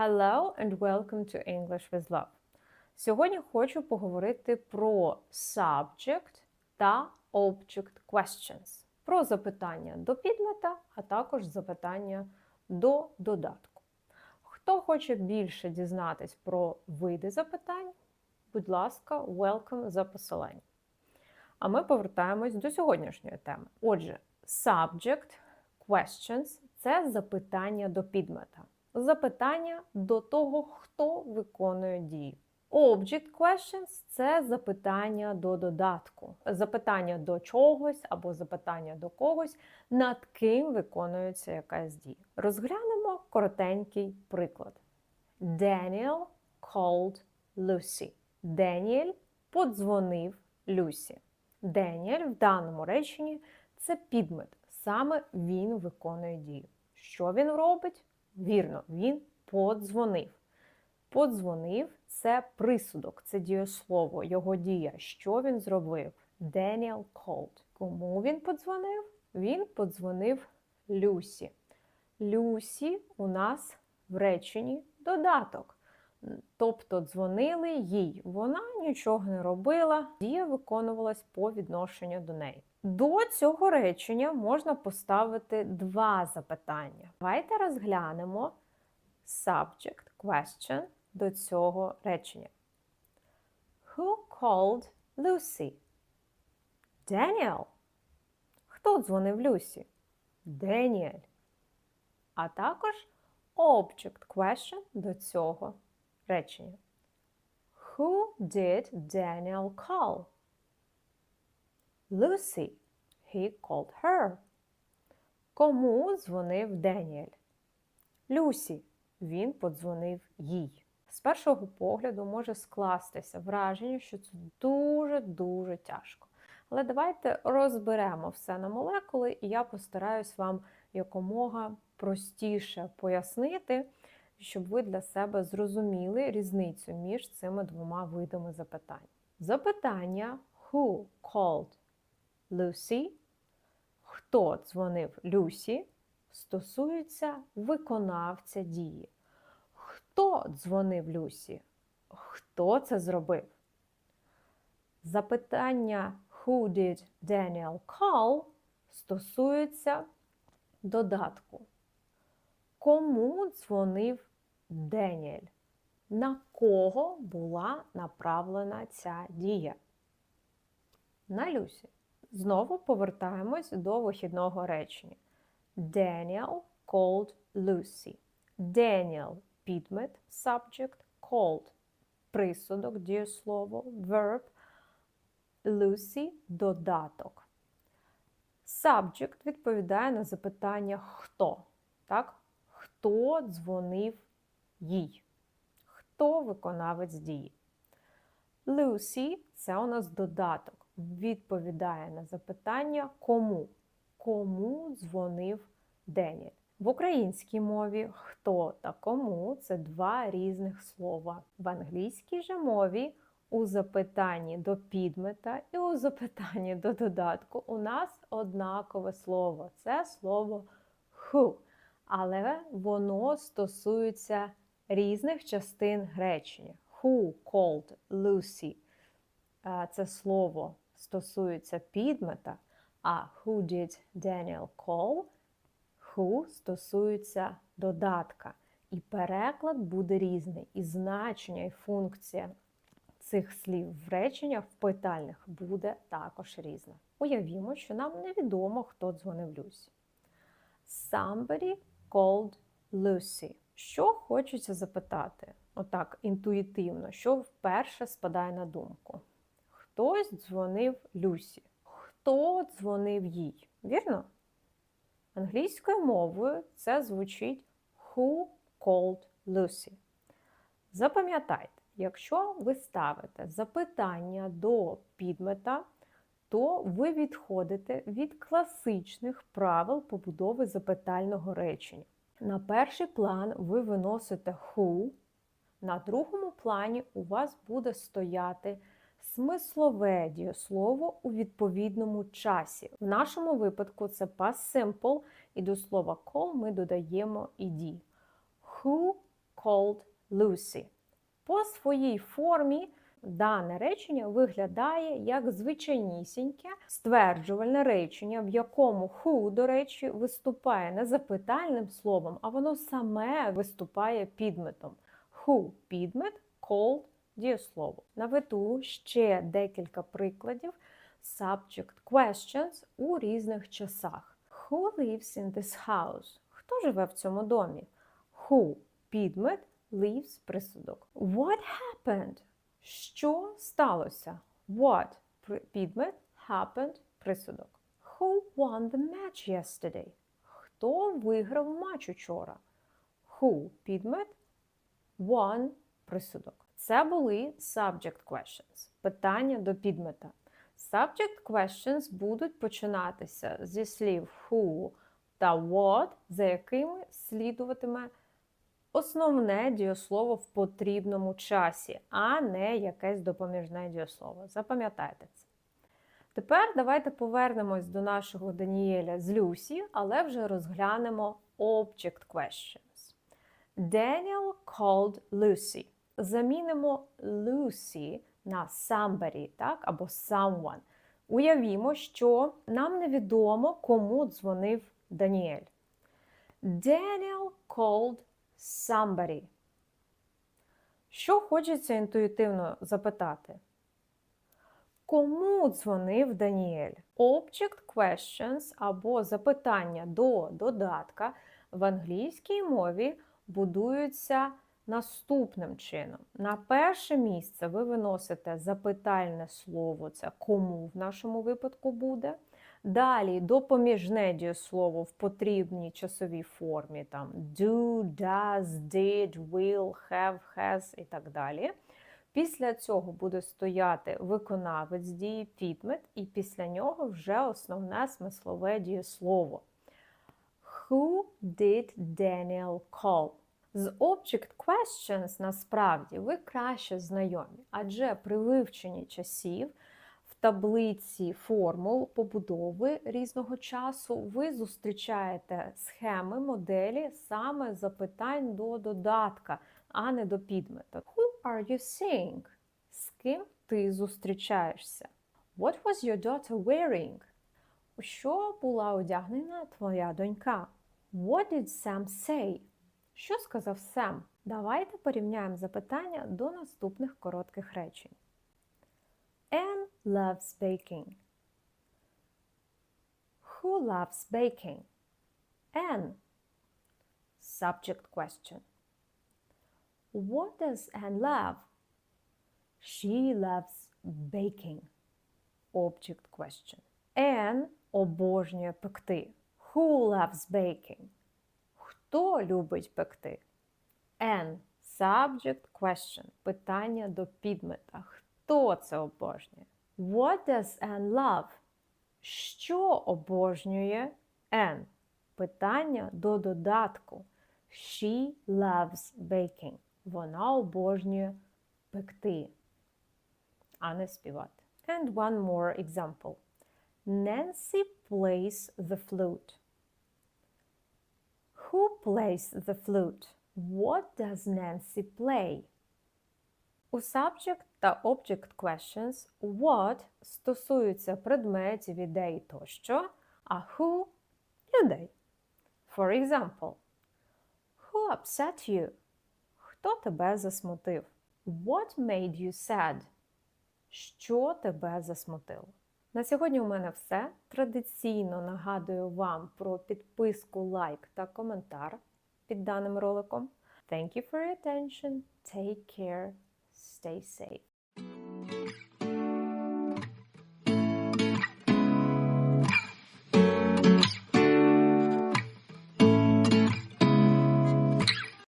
Hello and welcome to English with Love. Сьогодні хочу поговорити про subject та object questions, про запитання до підмета, а також запитання до додатку. Хто хоче більше дізнатись про види запитань, будь ласка, welcome за посиланням. А ми повертаємось до сьогоднішньої теми. Отже, subject questions це запитання до підмета. Запитання до того, хто виконує дію. Object questions це запитання до додатку, запитання до чогось або запитання до когось, над ким виконується якась дія. Розглянемо коротенький приклад. Daniel called Lucy. Деніель подзвонив Люсі. Деніель в даному реченні це підмет. Саме він виконує дію. Що він робить? Вірно, він подзвонив. Подзвонив це присудок, це дієслово, його дія. Що він зробив? Daniel called. Кому він подзвонив? Він подзвонив Люсі. Люсі у нас в реченні додаток. Тобто дзвонили їй. Вона нічого не робила, дія виконувалась по відношенню до неї. До цього речення можна поставити два запитання. Давайте розглянемо subject question до цього речення. Who called Lucy? Daniel. Хто дзвонив Люсі? Деніель. А також object question до цього речення. Who did Daniel call? Lucy. He called her. Кому дзвонив Деніель? Люсі. Він подзвонив їй. З першого погляду може скластися враження, що це дуже-дуже тяжко. Але давайте розберемо все на молекули, і я постараюсь вам якомога простіше пояснити, щоб ви для себе зрозуміли різницю між цими двома видами запитань. Запитання Who called Lucy? Хто дзвонив Люсі? Стосується виконавця дії. Хто дзвонив Люсі? Хто це зробив? Запитання Who did Daniel call стосується додатку. Кому дзвонив Деніель? На кого була направлена ця дія? На Люсі. Знову повертаємось до вихідного речення. Daniel called Lucy. Daniel – підмет, subject, called – присудок, дієслово, verb, Lucy – додаток. Subject відповідає на запитання хто. Так? Хто дзвонив їй? Хто виконавець дії? Lucy – це у нас додаток. Відповідає на запитання кому. Кому дзвонив Деніель. В українській мові хто та кому це два різних слова. В англійській же мові у запитанні до підмета і у запитанні до додатку у нас однакове слово. Це слово who. Але воно стосується різних частин речення. Who called Lucy? Це слово стосується підмета, а who did Daniel call? Who стосується додатка. І переклад буде різний. І значення, і функція цих слів в реченнях в питальних буде також різна. Уявімо, що нам невідомо, хто дзвонив Люсі. Somebody called Lucy. Що хочеться запитати? Отак, інтуїтивно, що вперше спадає на думку. Хтось дзвонив Люсі. Хто дзвонив їй? Вірно? Англійською мовою це звучить Who called Lucy? Запам'ятайте, якщо ви ставите запитання до підмета, то ви відходите від класичних правил побудови запитального речення. На перший план ви виносите who, на другому плані у вас буде стояти смислове дієслово у відповідному часі. В нашому випадку це past simple, і до слова call ми додаємо ed. Who called Lucy. По своїй формі дане речення виглядає як звичайнісіньке стверджувальне речення, в якому who, до речі, виступає не запитальним словом, а воно саме виступає підметом. Who – підмет, called – дієслово. Наведу ще декілька прикладів subject questions у різних часах. Who lives in this house? Хто живе в цьому домі? Who – підмет, lives – присудок. What happened? Що сталося? What – підмет, happened – присудок. Who won the match yesterday? Хто виграв матч учора? Who – підмет, won – присудок. Це були subject questions, питання до підмета. Subject questions будуть починатися зі слів who та what, за якими слідуватиме основне дієслово в потрібному часі, а не якесь допоміжне дієслово. Запам'ятайте це. Тепер давайте повернемось до нашого Даніеля з Люсі, але вже розглянемо object questions. Daniel called Lucy. Замінимо Lucy на somebody, так, або someone. Уявімо, що нам невідомо, кому дзвонив Даніель. Daniel called somebody. Що хочеться інтуїтивно запитати? Кому дзвонив Даніель? Object questions або запитання до додатка в англійській мові будуються наступним чином. На перше місце ви виносите запитальне слово, це кому в нашому випадку буде. Далі допоміжне дієслово в потрібній часовій формі, там do, does, did, will, have, has і так далі. Після цього буде стояти виконавець дії підмет, і після нього вже основне смислове дієслово. Who did Daniel call? З Object Questions насправді ви краще знайомі, адже при вивченні часів в таблиці формул побудови різного часу ви зустрічаєте схеми, моделі саме запитань до додатка, а не до підмета. Who are you seeing? З ким ти зустрічаєшся? What was your daughter wearing? У що була одягнена твоя донька? What did Sam say? Що сказав Сем? Давайте порівняємо запитання до наступних коротких речень. Anne loves baking. Who loves baking? Anne. Subject question. What does Anne love? She loves baking. Object question. Anne обожнює пекти. Who loves baking? Хто любить пекти? N. Subject question. Питання до підмета. Хто це обожнює? What does Anne love? Що обожнює N? Питання до додатку. She loves baking. Вона обожнює пекти, а не співати. And one more example. Nancy plays the flute. Who plays the flute? What does Nancy play? У subject та object questions what стосуються предметів, ідей тощо, а who – людей. For example, who upset you? Хто тебе засмутив? What made you sad? Що тебе засмутило? На сьогодні у мене все. Традиційно нагадую вам про підписку, лайк та коментар під даним роликом. Thank you for your attention. Take care. Stay safe.